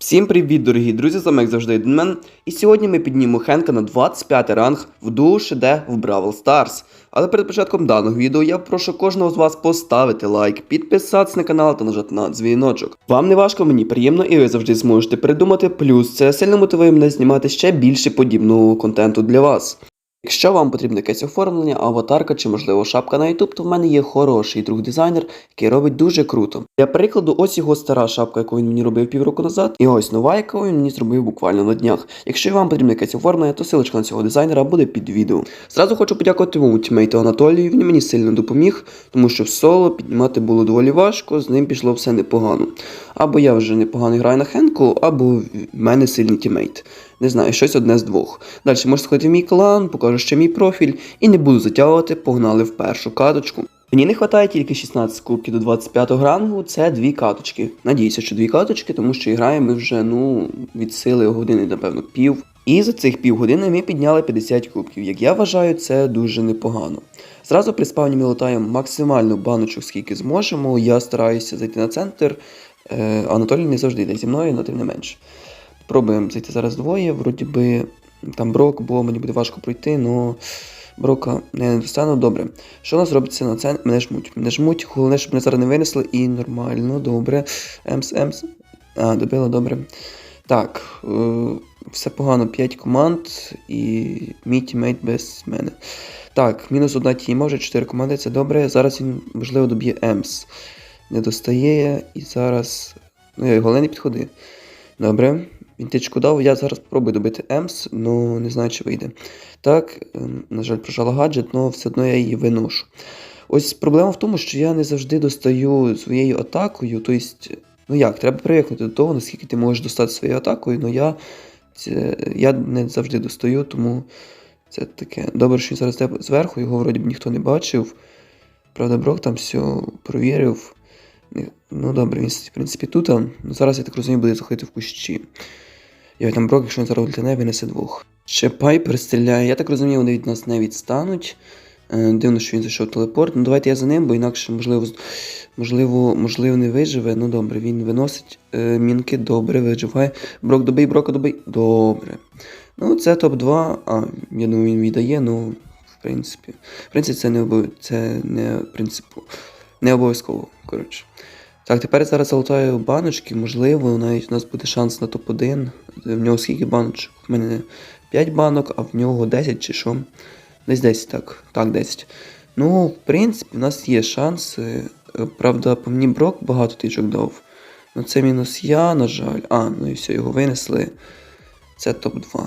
Всім привіт, дорогі друзі! З вами як завжди Денмен. І сьогодні ми піднімемо Хенка на 25 ранг в дуо де в Бравл Старс. Але перед початком даного відео я прошу кожного з вас поставити лайк, підписатися на канал та нажати на дзвіночок. Вам не важко, мені приємно, і ви завжди зможете придумати. Плюс це сильно мотивує мене знімати ще більше подібного контенту для вас. Якщо вам потрібне якесь оформлення, аватарка чи, можливо, шапка на YouTube, то в мене є хороший друг дизайнер, який робить дуже круто. Для прикладу, ось його стара шапка, яку він мені робив півроку назад, і ось нова, яку він мені зробив буквально на днях. Якщо вам потрібне якесь оформлення, то ссылочка на цього дизайнера буде під відео. Зразу хочу подякувати моєму тімейту Анатолію, він мені сильно допоміг, тому що в соло піднімати було доволі важко, з ним пішло все непогано. Або я вже непогано граю на Хенку, або в мене сильний тімейт. Не знаю, щось одне з двох. Далі можете сходити в мій клан, покажу ще мій профіль і не буду затягувати, погнали в першу каточку. Мені не вистачає тільки 16 кубків до 25 рангу, це дві каточки. Надіюся, що дві каточки, тому що граємо ми вже ну, від сили години, напевно, пів. І за цих півгодини ми підняли 50 кубків. Як я вважаю, це дуже непогано. Зразу при спавні ми лутаємо максимально баночок, скільки зможемо. Я стараюся зайти на центр. Е, Анатолій не завжди йде зі мною, але тим не менше. Пробуємо зайти зараз двоє, вроді би там брок, бо мені буде важко пройти, але брока не достану. Добре. Що у нас робиться на це? Мене жмуть. Мене жмуть, головне, щоб мене зараз не винесли, і нормально, добре. Емс, емс. А, добило, добре. Так, е, все погано, 5 команд і мій тімейт без мене. Так, мінус одна тіма, вже 4 команди, це добре. Зараз він, можливо, доб'є Емс. Не достає, і зараз. Ну, я головне не підходи. Добре. Він тичку дав, я зараз спробую добити Емс, але не знаю, чи вийде. Так, ем, на жаль, прожала гаджет, але все одно я її виношу. Ось проблема в тому, що я не завжди достаю своєю атакою. Тобто, ну як, треба привикнути до того, наскільки ти можеш достати своєю атакою, але я, це, я не завжди достаю, тому це таке. Добре, що він зараз зверху, його вроді б ніхто не бачив. Правда, Брок там все провірив. Ну добре, він в принципі тут. Ну, зараз, я так розумію, буде заходити в кущі. Я там брок, якщо він зараз ультане, винесе двох. Ще Пайпер стріляє. Я так розумію, вони від нас не відстануть. Е, Дивно, що він зайшов телепорт. Ну давайте я за ним, бо інакше, можливо, можливо, можливо, не виживе. Ну добре, він виносить е, мінки, добре, виживає. Брок добий, брока добий. Добре. Ну, це топ-2. А, я думаю, він віддає, ну, в принципі. В принципі, це не обов... це не принципу. Не обов'язково, коротше. Так, тепер зараз залутаю баночки, можливо, навіть у нас буде шанс на топ-1. В нього скільки баночок? У мене 5 банок, а в нього 10 чи що? Десь 10, так. Так, 10. Ну, в принципі, у нас є шанси. Е, Правда, по мені брок багато тичок дав. Ну це мінус я, на жаль. А, ну і все, його винесли. Це топ-2.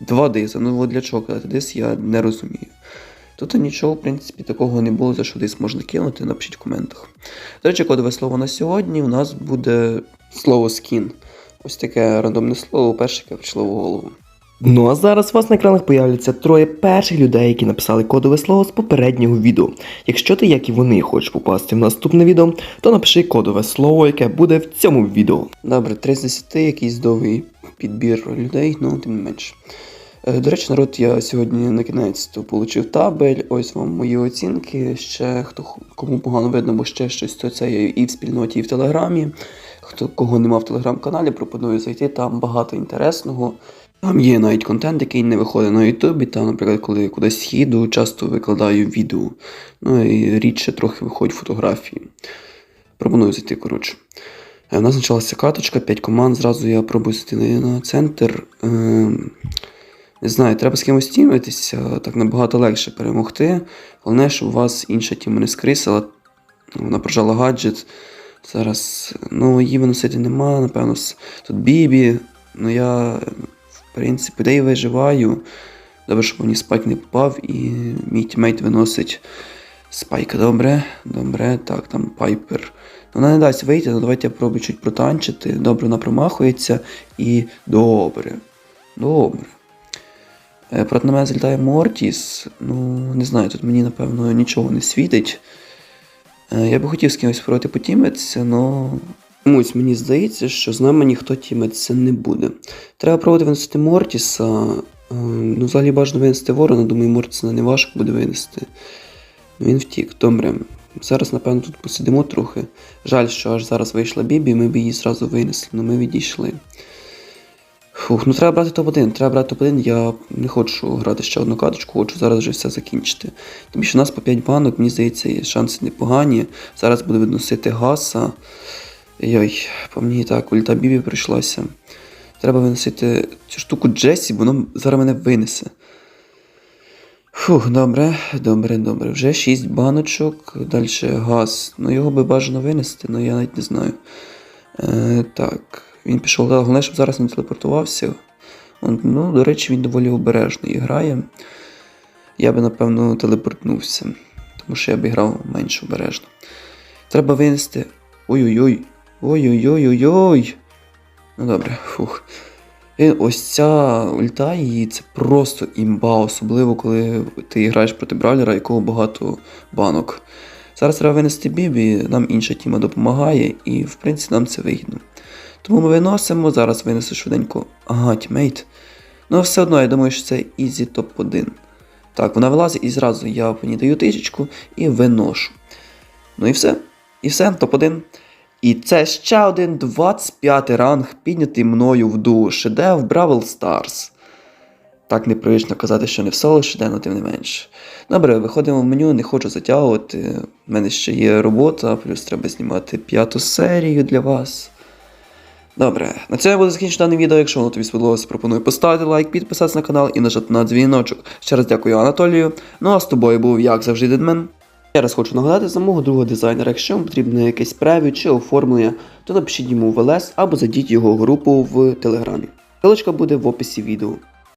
Два диса. Ну для чого казати дис, я не розумію. Тут нічого, в принципі, такого не було, за що десь можна кинути, напишіть в коментах. До речі, кодове слово на сьогодні у нас буде слово скін. Ось таке рандомне слово, перше, яке прийшло в голову. Ну а зараз у вас на екранах появляться троє перших людей, які написали кодове слово з попереднього відео. Якщо ти, як і вони, хочеш попасти в наступне відео, то напиши кодове слово, яке буде в цьому відео. Добре, 3 з 10, якийсь довгий підбір людей, ну тим не менше. Е, До речі, народ, я сьогодні на кінець то отримав табель. Ось вам мої оцінки. Ще хто кому погано видно, бо ще щось, то це є і в спільноті, і в телеграмі. Хто кого нема в телеграм-каналі, пропоную зайти. Там багато інтересного. Там є навіть контент, який не виходить на Ютубі. Там, наприклад, коли я кудись їду, часто викладаю відео. Ну і рідше трохи виходять фотографії. Пропоную зайти, коротше. Е, У нас почалася каточка, 5 команд. Зразу я пробую зайти на, на центр. Не знаю, треба з кимось тімитися, так набагато легше перемогти. Головне, щоб у вас інша тіма не скрисила. Вона прожала гаджет. Зараз, ну, її виносити нема, напевно, тут Бібі. Ну я, в принципі, де і виживаю. Добре, щоб мені спайк не попав, і мій тімейт виносить спайка. Добре, добре, так, там пайпер. Ну, Вона не дасть вийти, але давайте я пробую чуть протанчити. Добре, вона промахується і добре. Добре. Проти мене злітає Мортіс. Ну, не знаю, тут мені, напевно, нічого не світить. Е, Я би хотів з кимось проти потімитися, але чомусь мені здається, що з нами ніхто тімитися не буде. Треба пробувати винести Мортіса. Е, Ну, взагалі бажано винести ворона, думаю, Мортіса не важко буде винести. Він втік, добре. Зараз, напевно, тут посидимо трохи. Жаль, що аж зараз вийшла Бібі, ми б її зразу винесли, але ми відійшли. Фух, ну треба брати топ-1, треба брати топ-1. Я не хочу грати ще одну каточку, хочу зараз вже все закінчити. Тим більше у нас по 5 банок, мені здається, є шанси непогані. Зараз буде відносити гаса. Йой, по мені так, ульта Бібі прийшлася. Треба виносити цю штуку Джесі, бо воно зараз мене винесе. Фух, добре, добре, добре. Вже 6 баночок, далі газ. Ну його би бажано винести, але я навіть не знаю. Е, так, він пішов. Головне, щоб зараз не телепортувався. Ну, до речі, він доволі обережно і грає. Я би, напевно, телепортнувся, тому що я б грав менш обережно. Треба винести. Ой-ой-ой. Ой-ой-ой-ой-ой. Ну добре, фух. І ось ця ульта її це просто імба, особливо коли ти граєш проти бравлера, якого багато банок. Зараз треба винести Бібі, нам інша тіма допомагає, і в принципі нам це вигідно. Тому ми виносимо, зараз винесу швиденько. Ага, тімейт. Ну, все одно, я думаю, що це ізі топ-1. Так, вона вилазить і зразу я по ній даю тисячку і виношу. Ну і все. І все, топ-1. І це ще один 25 ранг, піднятий мною в дуо Шеде в Бравл Старс. Так непривично казати, що не в соло Шеде, але тим не менше. Добре, виходимо в меню, не хочу затягувати. У мене ще є робота, плюс треба знімати п'яту серію для вас. Добре, на цьому я буду закінчити дане відео. Якщо воно тобі сподобалося, пропоную поставити лайк, підписатися на канал і нажати на дзвіночок. Ще раз дякую Анатолію. Ну а з тобою був, як завжди, Дедмен. Я раз хочу нагадати за мого другого дизайнера. Якщо вам потрібно якесь прев'ю чи оформлення, то напишіть йому в ЛС або зайдіть його групу в Телеграмі. Силочка буде в описі відео.